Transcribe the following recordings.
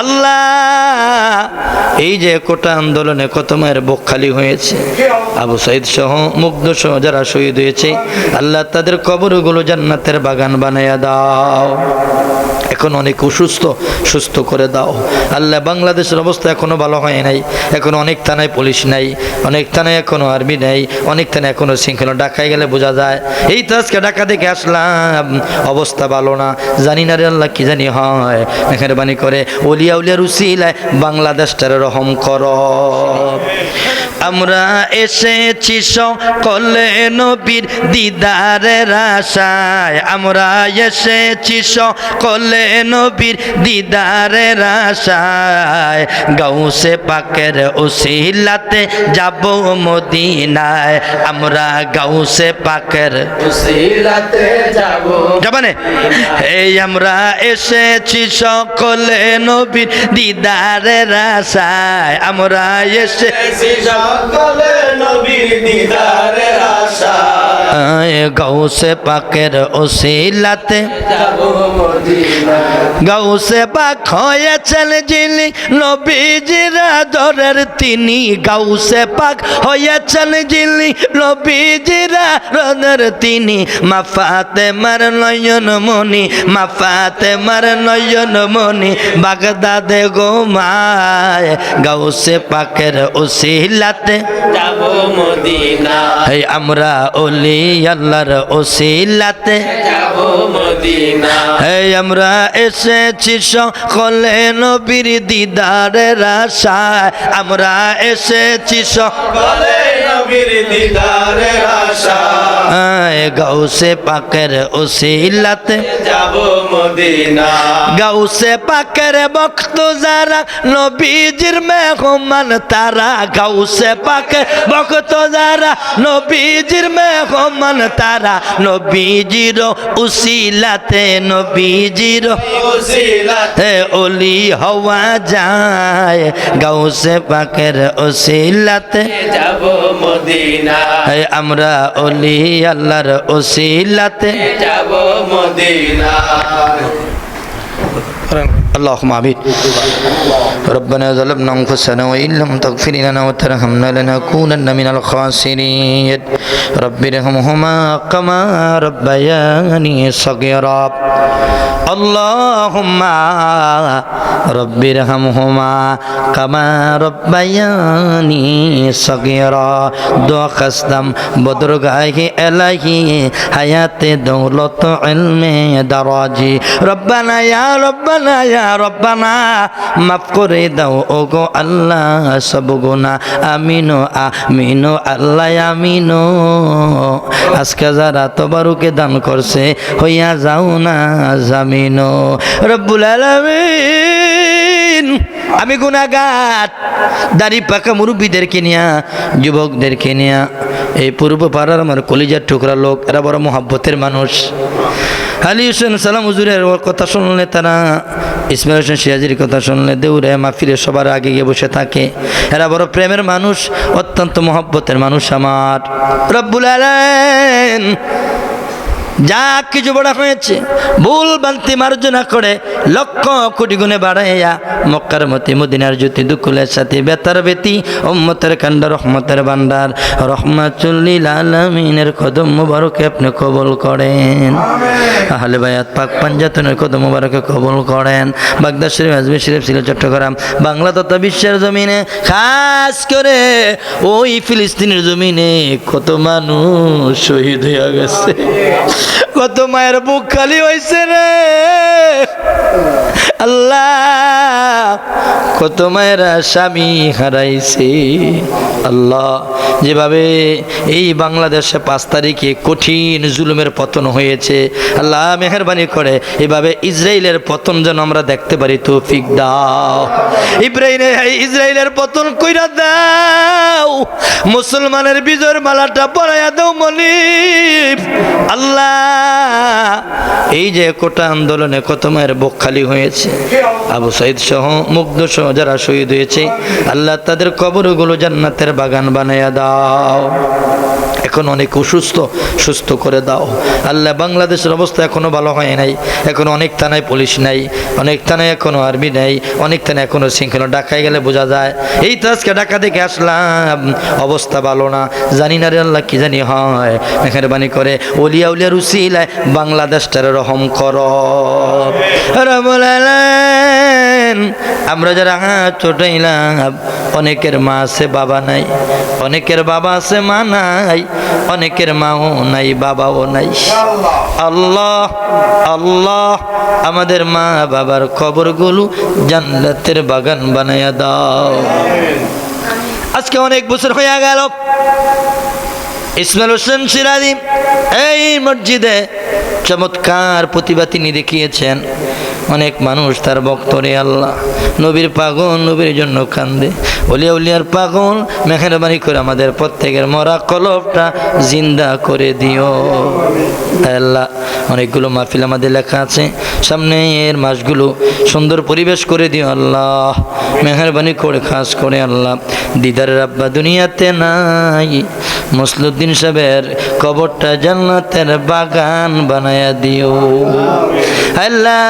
আল্লাহ, এই যে কোটা আন্দোলনে কত মায়ের বুক খালি হয়েছে। আবু সাইদ সহ মুগ্ধ সহ যারা শহীদ হয়েছে, আল্লাহ তাদের কবরগুলো জান্নাতের বাগান বানাইয়া দাও। এখন অনেক অসুস্থ, সুস্থ করে দাও। আল্লাহ, বাংলাদেশের অবস্থা এখনও ভালো হয় নাই। এখন অনেক থানায় পুলিশ নাই, অনেক থানায় এখনও আর্মি নেই, অনেক থানায় এখনও শৃঙ্খলা। ডাকায় গেলে বোঝা যায়, এই তো আজকে ডাকা দেখে আসলাম। অবস্থা ভালো না, জানি না রে আল্লাহ কি জানি হয়। মেহরবানি করে ওলিয়া উলিয়ার উসিলায় বাংলাদেশটার রহম কর। আমরা এসেছি সকলে নবীর দিদারের আশায় আমরা এসেছি সকলে নবীর দিদারের আশায় গাউসে পাকের ওসিলাতে যাব মদিনায়। আমরা গাউসে পাকের উসিলাতে যাব যাবানে? এই আমরা এসেছি সকলে নবীর দিদারের আশায় আমরা এসেছি সকলে নবীর দিদারের আশা গাউসে পাকের ওসিলাতে মদিনা পাক হয়েছেন যিনি নবীজিরা দরের তিনি গাউসে পাক হয়েছেন যিনি নবীজিরা রদের তিনি মাফাতে মার নয়ন মনি মাফাতে মার নয়ন মনি বাগদাদে গোমায় গাউসে পাকের ওসিলাতে যাব মদিনা এই আমরা ওলি আল্লাহর ওসিলাতে। এই আমরা এসেছি সকলে নবীর দিদারের আশায়। আমরা এসেছি সকলে নবীর দিদারের আশা। গাউসে পাকের ওসিলাতে। যাব মদিনা। গাউসে পাকের ভক্ত যারা নবীজির মেহমান তারা গাউসে পাকের ভক্ত যারা নবীজির মেহমান তারা নবীজির উসিলাতে নবীজির উসিলাতে অলি হওয়া যায়। গাউসে পাকের ওসিলাতে। যাব মদিনা। হে আমরা অলি আল্লাহর ওসিলাতে যাব মদিনা اللهم آمين. ربنا ظلمنا أنفسنا وإن لم تغفر لنا وترحمنا لنكونن من الخاسرين. رب ارحمهما كما ربياني صغيرا. اللهم رب ارحمهما كما ربياني صغيرا. دعا خستم بدرگاه الهی حیات دولت علم دراجی. ربنا یا ربنا یا রব্বানা, মাফ করে দাও, ওগো আল্লাহ, সব গুণা আমিনো আমিনো, আল্লাহ, আমিনো। আজকে যারা তবারুকে দান করছে, হইয়া যাও না জামিনো। রব্বুল আলামিন, আমি গুনাগার দাড়ি পাকা মুরব্বীদেরকে নিয়া, যুবকদেরকে নিয়া, এই পূর্ব পাড়ার আমার কলিজার টুকরা লোক, এরা বড় মোহাব্বতের মানুষ। আলী হোসেন সালাম হুজুরের কথা শুনলে তারা, ইসমাইল হোসেন সিয়াজির কথা শুনলে দেউরে মাহফিলে সবার আগে গিয়ে বসে থাকে। এরা বড় প্রেমের মানুষ, অত্যন্ত মহব্বতের মানুষ আমার। রব্বুল আলামিন যা কিছু বড় হয়েছে ভুল বান্তি মার্জনা করে লক্ষ কোটি গুণে বাড়াইয়া মক্কার মতি মদিনার জ্যোতি দুকুলের সাথে বেতার বেতি ওম্মতের কান্ড রহমতের ভান্ডার রহমাতুল্লিল আলমিনের কদম মুবারকে আপনি কবল করেন। আহলে বায়াত পাক পাঞ্জাতনের কদম মুবারকে কবল করেন। বাগদা শরীফ আজমি শরীফ ছিল চট্টগ্রাম বাংলা তথা বিশ্বের জমিনে খাস করে ওই ফিলিস্তিনের জমিনে কত মানুষ শহীদ হয়ে গেছে। কত মায়ের বুক খালি হয়েছে রে। আল্লাহ, কত স্বামী হারাইছে। আল্লাহ, যেভাবে এই বাংলাদেশে পাঁচ তারিখে কঠিন জুলুমের পতন হয়েছে, আল্লাহ মেহরবানি করে, এভাবে ইসরায়েলের পতন যেন আমরা দেখতে পারি, তৌফিক দাও। ইব্রাহিম ইসরায়েলের পতন কইরা দাও। মুসলমানের বিজয়ের মালাটা পরাইয়া দাও মনিব আল্লাহ, এই যে কোটা আন্দোলনে কত মায়ের বুক খালি হয়েছে আবু সাইদ সহ মুগ্ধ সহ যারা শহীদ হয়েছে, আল্লাহ তাদের কবরগুলো জান্নাতের বাগান বানাইয়া দাও। এখন অনেক অসুস্থ, সুস্থ করে দাও। আল্লাহ বাংলাদেশের অবস্থা এখনও ভালো হয় নাই, এখন অনেক থানায় পুলিশ নাই, অনেক থানায় এখনও আর্মি নেই, অনেক থানায় এখনও শৃঙ্খলা ডাকায় গেলে বোঝা যায়, এই তো আজকে ডাকা দেখে আসলাম, অবস্থা ভালো না, জানি না রে আল্লাহ কি জানি হয়, মেহরবানি করে, ওলিয়া উলিয়া রুসিলায় বাংলাদেশটার রহম কর। আমরা যারা হাত ছোটাইলাম অনেকের মা আছে, বাবা নাই। অনেকের বাবা আছে, মা নাই। অনেকের মাও নাই, বাবাও নাই। আল্লাহ আল্লাহ, আমাদের মা বাবার কবরগুলো জান্নাতের বাগান বানাইয়া দাও। আজকে অনেক বছর হয়ে গেল। ইসমাইল হোসেন সিরাজি এই মসজিদে চমৎকার প্রতিভা তিনি দেখিয়েছেন। অনেক মানুষ তার ভক্তরে আল্লাহ। নবীর পাগল, নবীর জন্য কান্দে। অলিয়া উলিয়ার পাগল, মেহরবানি করে আমাদের প্রত্যেকের মরা কলবটা জিন্দা করে দিও। আল্লাহ, অনেকগুলো মাহফিল আমাদের লেখা আছে। সামনে এর মাসগুলো সুন্দর পরিবেশ করে দিও আল্লাহ। মেহরবানি করে, খাস করে আল্লাহ। দিদারের আব্বা দুনিয়াতে নাই। মসলুদ্দিন সাহেবের কবরটা জান্নাতের বাগান বানায়া দিও। আল্লাহ,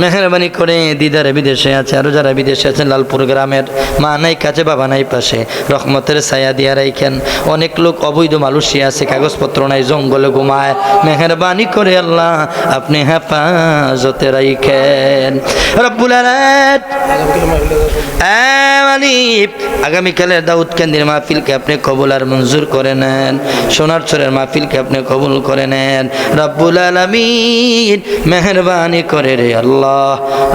মেহরবানি করে দিদার বিদেশে আছে, আরও যারা বিদেশে আছেন, লালপুর গ্রামের মা নাই কাছে, বাবা নাই পাশে, রহমতের ছায়া দিয়া রাইখেন। অনেক লোক অবৈধ মালুসিয়া আছে, কাগজপত্র নাই, জঙ্গলে ঘুমায়। মেহরবানি করে আল্লাহ, আপনি হেফাজতে রাইখেন। আগামীকালের দাউদ কেন্দ্রের মাহফিলকে আপনি কবুল আর মঞ্জুর করে নেন। সোনার চরের মাহফিলকে আপনি কবুল করে নেন। রব্বুল আলমিন মেহরবানি করে রে আল্লাহ,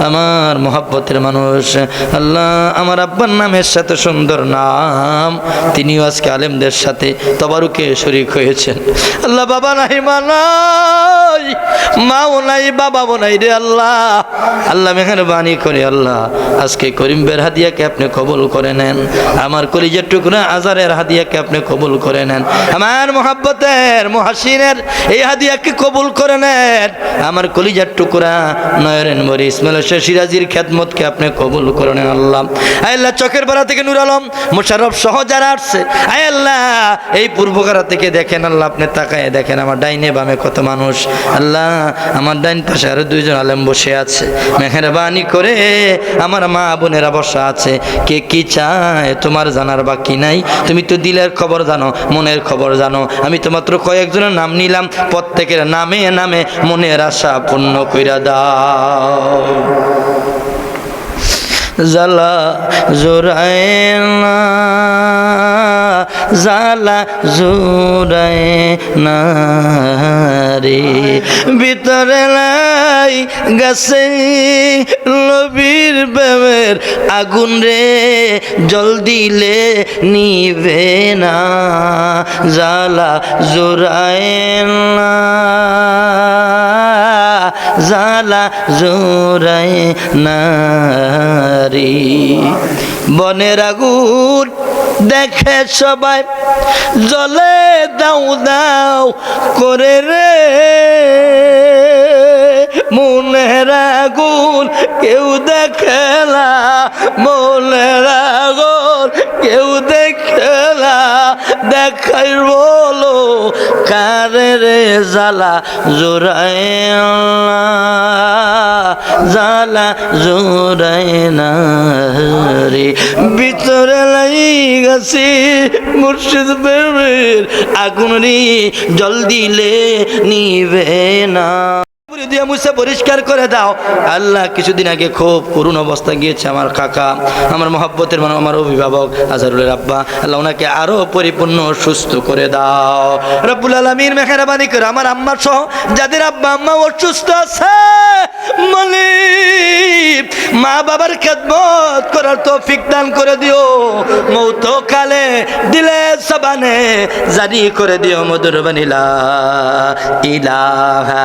আমার মোহাব্বতের মানুষ। আল্লাহ, আমার আব্বার নামের সাথে সুন্দর নাম। তিনিও আজকে আলেমদের সাথে তবারুকে শরিক হয়েছেন। আল্লাহ, বাবা নাই, মা নাই, মাও নাই, বাবাও নাই রে আল্লাহ। আল্লাহ, মেহরবানি করে আল্লাহ, আজকে করিমবের হাদিয়াকে আপনি কবুল করে নেন। আমার কলিজের টুকরা আজারের হাদিয়াকে আপনি কবুল করে নেন। আমার মোহাব্বতের মহাসিনের এই হাদিয়াকে কবুল করে নেন? আমার কলিজার টুকরা নয়রেন মরি ইসমাইল হোসেন সিরাজির খেদমতকে আপনি কবুল করে নেন, আল্লাহ। আল্লাহ চকের পাড়া থেকে নুর আলম মোশারফ সহ যারা আসছে আল্লাহ, এই পূর্বকারা থেকে দেখেন, আল্লাহ, আপনি তাকায় দেখেন, আমার ডাইনে বামে কত মানুষ। আল্লাহ, আমার ডাইন পাশে আরও দুইজন আলেম বসে আছে। মেহরবানি করে আমার মা বোনেরা বসা আছে। কে কি চায়, তোমার জানার বাকি নাই। তুমি তো দিলের খবর জানো মনের খবর জানো। আমি তো মাত্র কয়েকজনের নাম নিলাম, প্রত্যেকের নামে নামে মনের আশা পূর্ণ কইরা দাও। জ্বালা জোরায় না জ্বালা জোরায় না ভিতরে লাই গাছে নবীর প্রেমের আগুন রে, জল দিলে নিবে না জালা জোরায় না, জ্বালা জোরায় নারী। বনের আগুন দেখে সবাই, জলে দাও দাও করে রে। আগুন কেউ দেখে না, মনের আগুন কেউ দেখে দেখাই বলো কারে রে জ্বালা জোরায় জ্বালা জোরায় না ভিতরে লাই গেছি মুর্শিদ প্রেমের আগুন জল দিলে নিবে না। দিয়ে মুছে পরিষ্কার করে দাও। আল্লাহ কিছুদিন আগে খুব করুণ অবস্থা গিয়েছে আমার কাকা, আমার মহব্বতের মানে আমার অভিভাবক আজহারুলের আব্বা। আল্লাহ ওনাকে আরও পরিপূর্ণ সুস্থ করে দাও। রব্বুল আলমীর মেহরাবানি করে আমার আম্মা সহ যাদের আব্বা আম্মা অসুস্থ আছে মা বাবার খেদমত করার তৌফিক দান করে দিও। মৌত কালে দিলে সবানে জারি করে দিও মধুর বানিলা ইলাহা